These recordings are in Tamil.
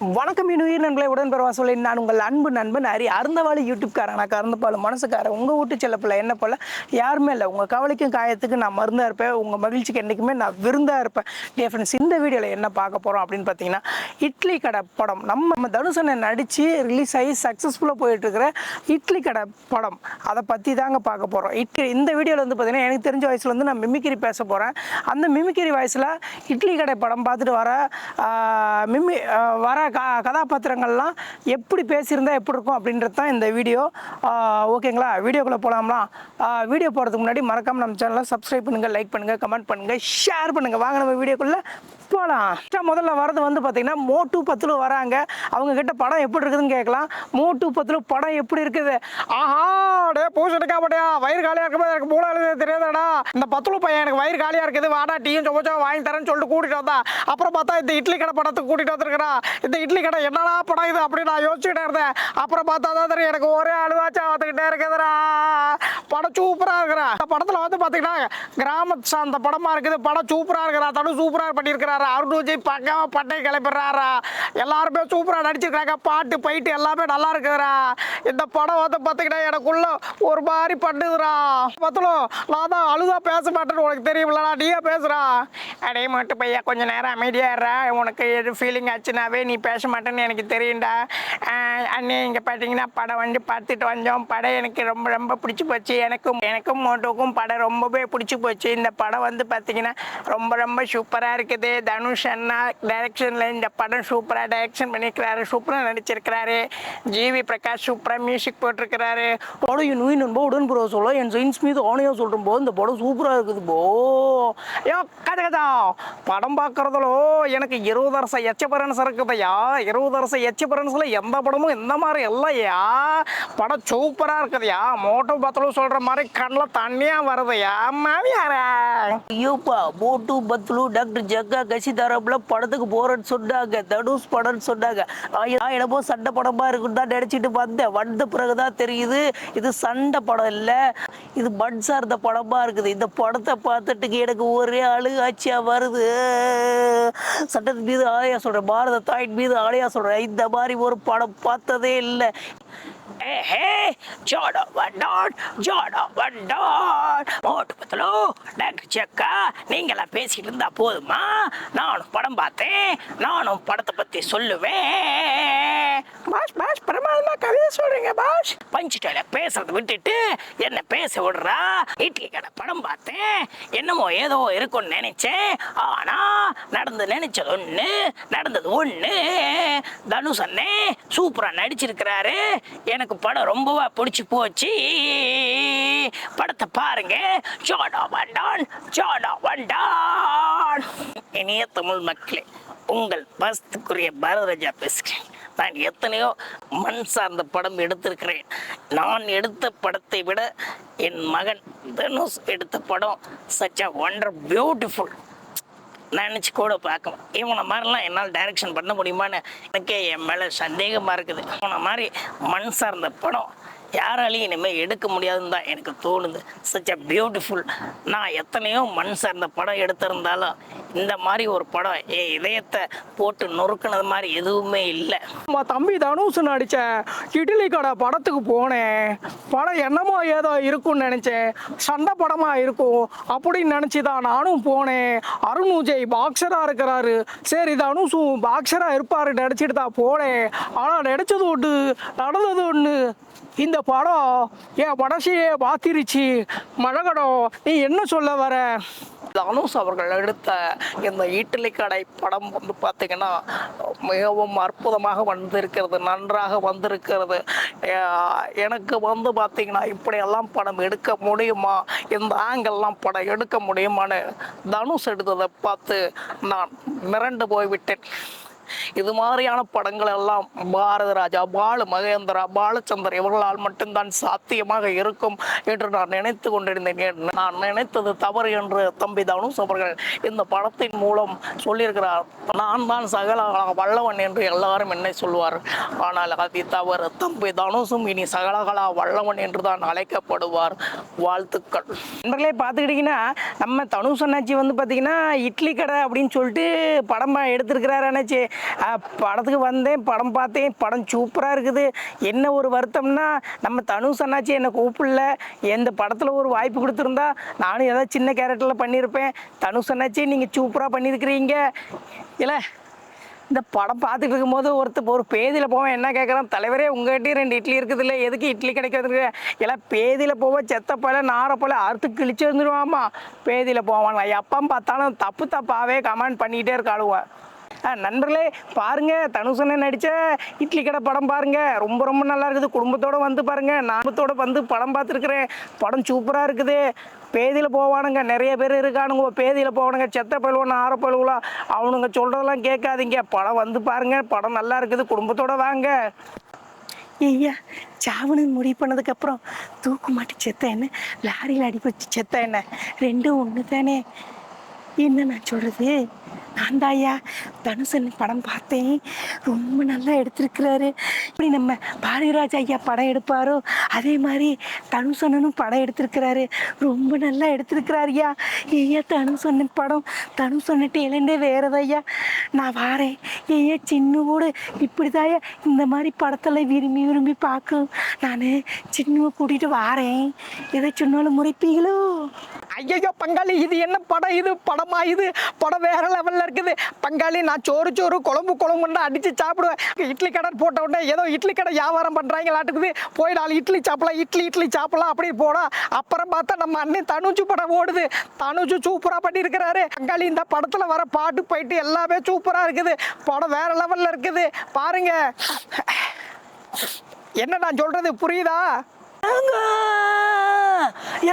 வணக்கம் என் உயிர் நண்பர்களை. உடன்பெறவா சொல்லி நான் உங்கள் அன்பு நண்பன் அறி அருந்தவாளி யூடியூப்காரன் நான் கறந்தப்பாலும் மனசுக்காரன். உங்கள் வீட்டு செல்லப்பில்லை என்ன போல? யாருமே இல்லை. உங்கள் கவலைக்கும் காயத்துக்கு நான் மருந்தாக இருப்பேன். உங்கள் மகிழ்ச்சிக்கு என்றைக்குமே நான் விருந்தாக இருப்பேன். டே ஃப்ரெண்ட்ஸ் இந்த வீடியோவில் என்ன பார்க்க போகிறோம் அப்படின்னு பார்த்தீங்கன்னா இட்லி கடை படம். நம்ம நம்ம தனுஷனை நடித்து ரிலீஸ் ஆகி சக்ஸஸ்ஃபுல்லாக போயிட்டுருக்கிற இட்லி கடை படம். அதை பற்றி தாங்க பார்க்க போகிறோம் இட்லி இந்த வீடியோவில் வந்து பார்த்தீங்கன்னா எனக்கு தெரிஞ்ச வயசில் வந்து நான் மிமிக்கிரி பேச போகிறேன் அந்த மிமிக்கிரி வயசில் இட்லி கடை படம் பார்த்துட்டு வர மிமி வர கதாபாத்திரங்கள்லாம் எப்படி பேசியிருந்தா எப்படி இருக்கும் அப்படின்றது தான் இந்த வீடியோ. ஓகேங்களா? வீடியோக்குள்ளே போகலாம்லாம் வீடியோ போகிறதுக்கு முன்னாடி மறக்காமல் நம்ம சேனலை சப்ஸ்கிரைப் பண்ணுங்கள் லைக் பண்ணுங்கள் கமெண்ட் பண்ணுங்கள் ஷேர் பண்ணுங்கள் வாங்க நம்ம வீடியோக்குள்ளே போகலாம் முதல்ல வரது வந்து பார்த்தீங்கன்னா மோட்டு பத்தில் வராங்க. அவங்க கிட்ட படம் எப்படி இருக்குதுன்னு கேட்கலாம் மோட்டு பத்தில் படம் எப்படி இருக்குது? ஆஹா டே எடுக்கா மாட்டியா வயிறு காலியாக இருக்கும்போது எனக்கு மூளை எழுத தெரியாதாடா? இந்த பத்துல பையன் எனக்கு வயிறு காலியாக இருக்குது. வாடா டீயும் சோச்சா வாங்கி தரேன்னு சொல்லிட்டு கூட்டிட்டு வந்தா. அப்புறம் பார்த்தா இந்த இட்லி கடை படத்துக்கு கூட்டிட்டு வந்திருக்கிறா. இந்த இட்லி கடை என்னடா படம் இது அப்படின்னு நான் யோசிச்சுட்டே இருந்தேன். அப்புறம் பார்த்தா தான் தெரியும் எனக்கு ஒரே அழுவாச்சா பார்த்துக்கிட்டே இருக்குதுடா. படம் சூப்பராக இருக்கிறா இந்த படத்தில் வந்து பார்த்தீங்கன்னா கிராம சார்ந்த படமாக இருக்குது. படம் சூப்பராக இருக்கிறா தடு சூப்பராக பண்ணியிருக்கிறா. அருண் விஜய் பக்கம் பட்டை கிளப்பிடுறாரா எல்லாருமே சூப்பராக நடிச்சிருக்காங்க பாட்டு பைட்டு எல்லாமே நல்லா இருக்குதுடா. இந்த படம் வந்து பார்த்தீங்கன்னா எனக்குள்ள ஒரு மாதிரி பண்ணுதுரா பத்தலும் நான் தான் அழுதா பேச மாட்டேன்னு உனக்கு தெரியும்லடா நீயே பேசுகிறா அடே மட்டும் பையா கொஞ்ச நேரம் அமைதியாடுறா உனக்கு எது ஃபீலிங் ஆச்சுனாவே நீ பேச மாட்டேன்னு எனக்கு தெரியும்டா. அண்ணே இங்கே பார்த்தீங்கன்னா படம் வந்து பார்த்துட்டு வந்தோம். படம் எனக்கு ரொம்ப ரொம்ப பிடிச்சி போச்சு. எனக்கும் எனக்கும் மோட்டோக்கும் படம் ரொம்பவே பிடிச்சி போச்சு. இந்த படம் வந்து பார்த்தீங்கன்னா ரொம்ப ரொம்ப சூப்பராக இருக்குது. தனுஷ் அண்ணா டைரக்ஷனில் இந்த படம் சூப்பராக டைரக்ஷன் பண்ணியிருக்கிறாரு சூப்பராக நடிச்சிருக்கிறாரு. ஜிவி பிரகாஷ் சூப்பராக மியூசிக் போட்டிருக்கிறாரு. படம் என் நோய் நண்பா உடன் ப்ரோ சொல்ல என் சயின்ஸ் மீது ஆணையாக சொல்கிறேன் போ இந்த படம் சூப்பராக இருக்குது போ. ஐயோ கதை கதா. படம் பார்க்குறதுலோ எனக்கு இருபது வருஷம் எச்சபரன்ஸ் இருக்குதையா இருபது வருஷம் எச்சபரன்ஸில் எந்த படமும் இந்த மாதிரி இல்லையா? படம் சூப்பராக இருக்குதுயா? மோட்டோ பத்தலும் சொல்கிற மாதிரி கண்ணில் தண்ணியாக வருதுயா? மாவியாரா ஐயோப்பா மோட்டு பத்லு டாக்டர் ஜக்கா கசி தரப்புல படத்துக்கு போறேன்னு சொன்னாங்க. தனுஷ் படம்னு சொன்னாங்க. நான் என்னமோ சண்டை படமா இருக்குன்னு தான் நினைச்சிட்டு வந்தேன். வந்த பிறகுதான் தெரியுது இது சண்டை படம் இல்லை. இது மண் சார்ந்த படமா இருக்குது. இந்த படத்தை பார்த்துட்டு எனக்கு ஒரே அழுகாட்சியா வருது. சட்டத்தின் மீது ஆலையா சொல்றேன். பாரத தாயின் மீது ஆலையா சொல்றேன். இந்த மாதிரி ஒரு படம் பார்த்ததே இல்லை. ஏஹே ஜோடோ வண்டான் ஜோடோ வண்டான் மோட்டு பத்தலோ டாக்டர் செக்கா நீங்களாம் பேசிட்டு இருந்தா போதுமா? நானும் படம் பார்த்தேன். நானும் படத்தை பத்தி சொல்லுவேன். பாஷ் பாஷ் பிரமாதமா கதையை சொல்றீங்க பாஷ். பஞ்சிட்டால பேசுறது விட்டுட்டு என்ன பேச விடுறா? இட்லி கடை படம் பார்த்தேன். என்னமோ ஏதோ இருக்கும்னு நினைச்சேன். ஆனா நடந்து நினைச்சது ஒண்ணு நடந்தது ஒண்ணு. தனுஷ் அண்ணே சூப்பரா நடிச்சிருக்கிறாரு. எனக்கு படம் ரொம்பவா பிடிச்சி போச்சு. படத்தை பாருங்க. ஜோடா வண்டான் ஜோடா வண்டான். இனிய தமிழ் மக்களே உங்கள் பஸ்துக்குரிய பாரதராஜா பேசுகிறேன். நான் எத்தனையோ மண் சார்ந்த படம் எடுத்திருக்கிறேன். நான் எடுத்த படத்தை விட என் மகன் தனுஷ் எடுத்த படம் சச் அ ஒண்டர் பியூட்டிஃபுல் நினச்சி கூட பார்க்கலாம் இவனை மாதிரிலாம் என்னால் டைரக்ஷன் பண்ண முடியுமான்னு எனக்கே என் மேலே சந்தேகமாக இருக்குது. இவனை மாதிரி மண் சார்ந்த படம் யாராலையும் இனிமேல் எடுக்க முடியாதுன்னு தான் எனக்கு தோணுது. சச் அ பியூட்டிஃபுல் நான் எத்தனையோ மண் சார்ந்த படம் எடுத்திருந்தாலும் இந்த மாதிரி ஒரு படம் என் இதயத்தை போட்டு நொறுக்குனது மாதிரி எதுவுமே இல்லை. நம்ம தம்பி தனுஷ் நடித்த இட்லி கடை படத்துக்கு போனேன். படம் என்னமோ ஏதோ இருக்கும்னு நினச்சேன். சண்டை படமாக இருக்கும் அப்படின்னு நினச்சி தான் நானும் போனேன். அருண் விஜய் பாக்ஸராக இருக்கிறாரு. சரி தனுஷும் பாக்ஸராக இருப்பார் நினச்சிட்டு தான் போனேன். ஆனால் நினச்சது ஒன்று நடந்தது ஒன்று இந்த படம் என் மனசையே பாத்திருச்சு மழகடம் நீ என்ன சொல்ல வர? தனுஷ் அவர்கள் எடுத்த இந்த இட்லி கடை படம் வந்து பார்த்தீங்கன்னா மிகவும் அற்புதமாக வந்திருக்கிறது நன்றாக வந்திருக்கிறது. எனக்கு வந்து பார்த்தீங்கன்னா இப்படியெல்லாம் படம் எடுக்க முடியுமா? இந்த ஆங்கெல்லாம் படம் எடுக்க முடியுமான்னு தனுஷ் எடுத்ததை பார்த்து நான் மிரண்டு போய்விட்டேன். இது மாதிரியான படங்கள் எல்லாம் பாரத ராஜா பாலு மகேந்திரா பாலச்சந்தர் இவர்களால் மட்டும்தான் சாத்தியமாக இருக்கும் என்று நான் நினைத்து கொண்டிருந்தேன். நான் நினைத்தது தவறு என்று தம்பி தனுஷ் அவர்கள் இந்த படத்தின் மூலம் சொல்லியிருக்கிறார். நான் தான் சகல வல்லவன் என்று எல்லாரும் என்னை சொல்வார் ஆனால் அது தவறு. தம்பி தனுஷும் இனி சகலகலா வல்லவன் என்று தான் அழைக்கப்படுவார். வாழ்த்துக்கள். நண்பர்களே பார்த்துக்கிட்டிங்கன்னா நம்ம தனுஷ் அண்ணாச்சி வந்து பார்த்தீங்கன்னா இட்லி கடை அப்படின்னு சொல்லிட்டு படம் எடுத்திருக்கிறார் அண்ணாச்சி. படத்துக்கு வந்தேன் படம் பார்த்தேன் படம் சூப்பராக இருக்குது. என்ன ஒரு வருத்தம்னா நம்ம தனுஷ் அண்ணாச்சி என்னை கூப்பிடல. எந்த படத்தில் ஒரு வாய்ப்பு கொடுத்துருந்தா நானும் ஏதாவது சின்ன கேரக்டரில் பண்ணியிருப்பேன் தனுஷ் அண்ணாச்சி நீங்கள் சூப்பராக பண்ணியிருக்கிறீங்க. இல்லை இந்த படம் பார்த்துட்டு இருக்கும்போது ஒருத்தர் ஒரு பேதியில் போவேன் என்ன கேட்குறான் தலைவரே உங்கள்கிட்டயும் ரெண்டு இட்லி இருக்குது இல்லை எதுக்கு இட்லி கிடைக்கிறது எல்லாம் பேதியில் போவேன் செத்த போல நார போல அறுத்து கிழிச்சு வந்துடுவாமா பேதியில் போவான். நான் எப்போ பார்த்தாலும் தப்பு தப்பாகவே கமெண்ட் பண்ணிக்கிட்டே இருக்காளுவேன் நண்பர்களே பாருங்க தனுசனை நடித்த இட்லி கடை படம் பாருங்க. ரொம்ப ரொம்ப நல்லா இருக்குது. குடும்பத்தோட வந்து பாருங்க. நாமத்தோட வந்து படம் பார்த்துருக்குறேன். படம் சூப்பராக இருக்குது. பேதியில் போவானுங்க. நிறைய பேர் இருக்கானுங்க. பேதியில் போவானுங்க. செத்த பழுவன் ஆற பழுவலாம் அவனுங்க சொல்கிறதெல்லாம் கேட்காதீங்க. படம் வந்து பாருங்க. படம் நல்லா இருக்குது. குடும்பத்தோட வாங்க. ஐயா சாவனு முடிவு பண்ணதுக்கப்புறம் தூக்கு மாட்டி செத்த என்ன? லாரியில் அடி செத்த என்ன? ரெண்டும் ஒன்று தானே என்ன நான் சொல்கிறது நான் தாயா தனுசன் படம் பார்த்தேன். ரொம்ப நல்லா எடுத்திருக்கிறாரு. இப்படி நம்ம பாரதிராஜ் ஐயா படம் எடுப்பாரோ அதே மாதிரி தனுசனனும் படம் எடுத்திருக்கிறாரு. ரொம்ப நல்லா எடுத்திருக்கிறாரு ஐயா ஐயா தனுசன்னன் படம்? தனுசன்னிட்டு இழந்தே வேறதையா நான் வாரேன். ஐயா சின்ன கூட இப்படி இந்த மாதிரி படத்தில் விரும்பி விரும்பி பார்க்கும். நான் சின்னுவை கூட்டிகிட்டு வாரேன். எதை சொன்னாலும் முறைப்பீங்களோ? ஐயோ பங்காளி இது என்ன படம் இது? படமா இது? படம் வேற லெவலில் இருக்குது. பங்காளி நான் சோறு சோறு குழம்பு குழம்புன்னு அடித்து சாப்பிடுவேன். இட்லி கடை போட்ட உடனே ஏதோ இட்லி கடை வியாபாரம் பண்ணுறாங்களாட்டுக்குது போய் நாலு இட்லி சாப்பிடலாம் இட்லி இட்லி சாப்பிடலாம் அப்படி போனால் அப்புறம் பார்த்தா நம்ம அண்ணன் தனுஜு படம் ஓடுது. தனுஜு சூப்பராக பண்ணியிருக்கிறாரு. பங்காளி இந்த படத்தில் வர பாட்டு போயிட்டு எல்லாமே சூப்பராக இருக்குது. படம் வேற லெவலில் இருக்குது. பாருங்க. என்ன நான் சொல்கிறது புரியுதா?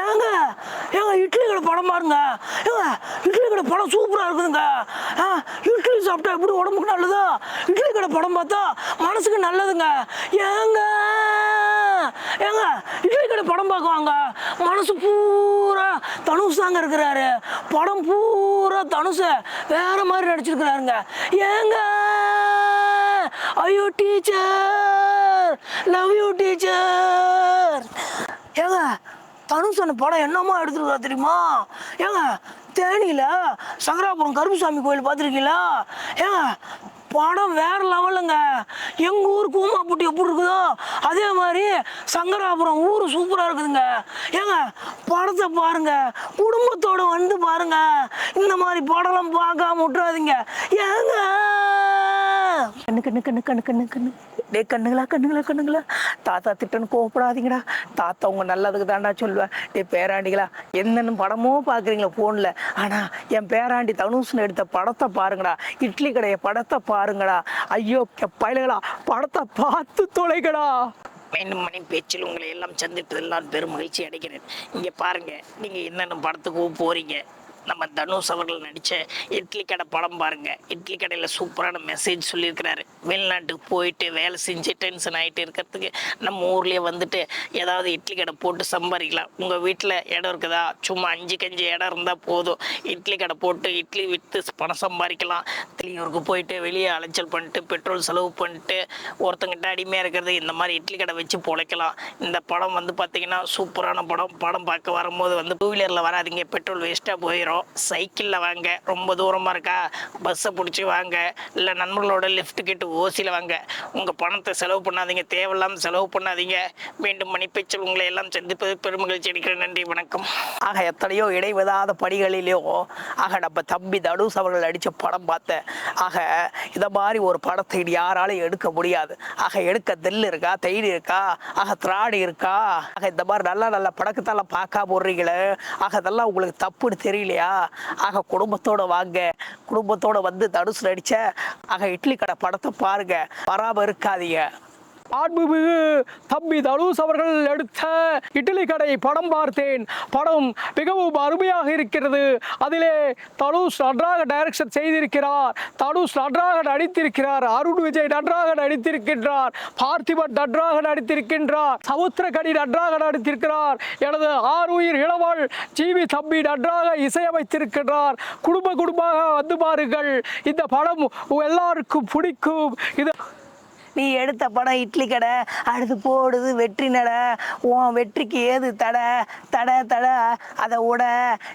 ஏங்க ஏங்க இட்லி கடை படம் பாருங்க. ஏங்க இட்லி கடை படம் சூப்பராக இருக்குதுங்க. ஆ இட்லி சாப்பிட்டா எப்படி உடம்புக்கு நல்லதோ? இட்லி கடை படம் பார்த்தா மனசுக்கு நல்லதுங்க. ஏங்க ஏங்க இட்லி கடை படம் பார்க்குவாங்க? மனசு பூரா தனுஷ் தாங்க இருக்கிறாரு. படம் பூரா தனுஷ வேற மாதிரி நடிச்சிருக்கிறாருங்க. ஏங்க ஐயோ டீச்சர் லவ் யூ டீச்சர் ஏங்க தனுஷன் படம் என்னமோ எடுத்துருக்கா தெரியுமா? ஏங்க தேனியில் சங்கராபுரம் கருப்புசாமி கோயில் பார்த்துருக்கீங்களா? ஏங்க படம் வேற லெவலுங்க. எங்கள் ஊர் கூமாப்பட்டி எப்படி இருக்குதோ அதே மாதிரி சங்கராபுரம் ஊர் சூப்பராக இருக்குதுங்க. ஏங்க படத்தை பாருங்க. குடும்பத்தோட வந்து பாருங்க. இந்த மாதிரி படம்லாம் பார்க்காம விட்டுறாதீங்க. ஏங்க கண்ணு கண்ணு கண்ணு கண்ணு கண்ணு கண்ணு. டே கண்ணுங்களா கண்ணுங்களா கண்ணுங்களா? தாத்தா திட்டன்னு கோவப்படாதீங்கடா. தாத்தா உங்க நல்லதுக்கு தாண்டா சொல்லுவேன் டே பேராண்டிகளா என்னென்னு படமோ பார்க்குறீங்களா ஃபோனில் ஆனால் என் பேராண்டி தனுஷ்னு எடுத்த படத்தை பாருங்கடா. இட்லி கடைய படத்தை பாருங்கடா. ஐயோ பயலுகளா படத்தை பார்த்து தொலைகடா மீண்டும் மணி பேச்சில் உங்களை எல்லாம் சந்திப்பதில் நான் பெரும் மகிழ்ச்சி அடைகிறேன். இங்கே பாருங்க நீங்கள் என்னென்ன படத்துக்கு போறீங்க. நம்ம தனுஷ் அவர்கள் நடித்த இட்லி கடை படம் பாருங்கள் இட்லி கடையில் சூப்பரான மெசேஜ் சொல்லியிருக்கிறாரு. வெளிநாட்டுக்கு போயிட்டு வேலை செஞ்சு டென்ஷன் ஆகிட்டு இருக்கிறதுக்கு நம்ம ஊர்லேயே வந்துட்டு ஏதாவது இட்லி கடை போட்டு சம்பாதிக்கலாம். உங்கள் வீட்டில் இடம் இருக்குதா? சும்மா அஞ்சு கஞ்சி இடம் இருந்தால் போதும். இட்லி கடை போட்டு இட்லி விற்று பணம் சம்பாதிக்கலாம். வெளியூருக்கு போயிட்டு வெளியே அலைச்சல் பண்ணிட்டு பெட்ரோல் செலவு பண்ணிட்டு ஒருத்தங்கிட்ட அடிமையாக இருக்கிறது இந்த மாதிரி இட்லி கடை வச்சு பொழைக்கலாம். இந்த படம் வந்து பார்த்தீங்கன்னா சூப்பரான படம். படம் பார்க்க வரும்போது வந்து டூ வீலரில் வராதிங்க. பெட்ரோல் வேஸ்ட்டாக போயிடும் சைக்கிளில் வாங்க. ரொம்ப தூரமாக இருக்கா? பஸ்ஸை பிடிச்சி வாங்க. இல்லை நண்பர்களோட லிஃப்ட் கேட்டு ஓசியில் வாங்க. உங்கள் பணத்தை செலவு பண்ணாதீங்க. தேவையில்லாமல் செலவு பண்ணாதீங்க. மீண்டும் மணிப்பேச்சல் உங்களை எல்லாம் சந்திப்பது பெருமகிழ்ச்சி அடிக்கிறேன் நன்றி வணக்கம். ஆக எத்தனையோ இடைவிடாத படிகளிலேயோ ஆக நம்ம தம்பி தனுஷ் அவர்கள் நடித்த படம் பார்த்தேன் ஆக இதை மாதிரி ஒரு படத்தை இனி யாராலும் எடுக்க முடியாது. ஆக எடுக்க தில் இருக்கா? தைரி இருக்கா? ஆக திராடி இருக்கா? ஆக இந்த மாதிரி நல்ல நல்ல படக்கத்தெல்லாம் பார்க்க போடுறீங்களே ஆக இதெல்லாம் உங்களுக்கு தப்புன்னு தெரியலையா? ஆக குடும்பத்தோட வாங்க. குடும்பத்தோட வந்து தடுசு நடிச்ச ஆக இட்லி கடை படத்தை பாருங்க. வராமல் இருக்காதீங்க. மாண்புமிகு தம்பி தனுஷ் அவர்கள் எடுத்த இட்லி கடை படம் பார்த்தேன். படம் மிகவும் அருமையாக இருக்கிறது. அதிலே தனுஷ் நன்றாக டைரக்ஷன் செய்திருக்கிறார். தனுஷ் நன்றாக நடித்திருக்கிறார். அருண் விஜய் நன்றாக நடித்திருக்கின்றார். பார்த்திபன் நன்றாக நடித்திருக்கின்றார். சமுத்திரகனி நன்றாக நடித்திருக்கிறார். எனது ஆறுயிர் இளவல் ஜிவி தம்பி நன்றாக இசையமைத்திருக்கின்றார். குடும்ப குடும்பமாக வந்து பாருங்கள். இந்த படம் எல்லாருக்கும் பிடிக்கும். இது நீ எடுத்த படம் இட்லி கடை அடுத்து போடுது வெற்றி நடை உன் வெற்றிக்கு ஏது தடை? தடை தடை. அதை உட.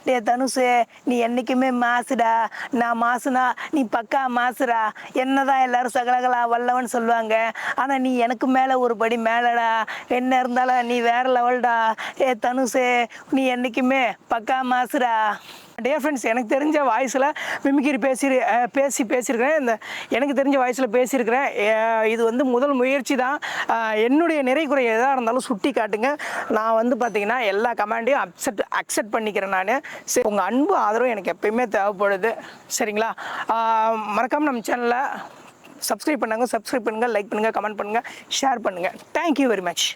டே தனுசு நீ என்றைக்குமே மாசுடா. நான் மாசுனா நீ பக்கா மாசுடா. என்னதான் எல்லாரும் சகலகலா வல்லவன் சொல்லுவாங்க. ஆனால் நீ எனக்கு மேலே ஒரு படி மேலடா. என்ன இருந்தாலும் நீ வேற லெவல்டா ஏ தனுசு நீ என்றைக்குமே பக்கா மாசுடா. டே ஃப்ரெண்ட்ஸ் எனக்கு தெரிஞ்ச வாய்ஸில் மிமிக்கிரி பேசி பேசி பேசியிருக்கிறேன் இந்த எனக்கு தெரிஞ்ச வாய்ஸில் பேசியிருக்கிறேன் இது வந்து முதல் முயற்சி தான். என்னுடைய நிறை குறை எதாக இருந்தாலும் சுட்டி காட்டுங்க. நான் வந்து பார்த்திங்கன்னா எல்லா கமாண்டையும் அக்செப்ட் அக்செப்ட் பண்ணிக்கிறேன் நான். சரி உங்கள் அன்பு ஆதரவு எனக்கு எப்பயுமே தேவைப்படுது. சரிங்களா? மறக்காமல் நம்ம சேனலை சப்ஸ்கிரைப் பண்ணாங்க. சப்ஸ்கிரைப் பண்ணுங்கள் லைக் பண்ணுங்கள் கமெண்ட் பண்ணுங்கள் ஷேர் பண்ணுங்கள் தேங்க்யூ வெரி மச்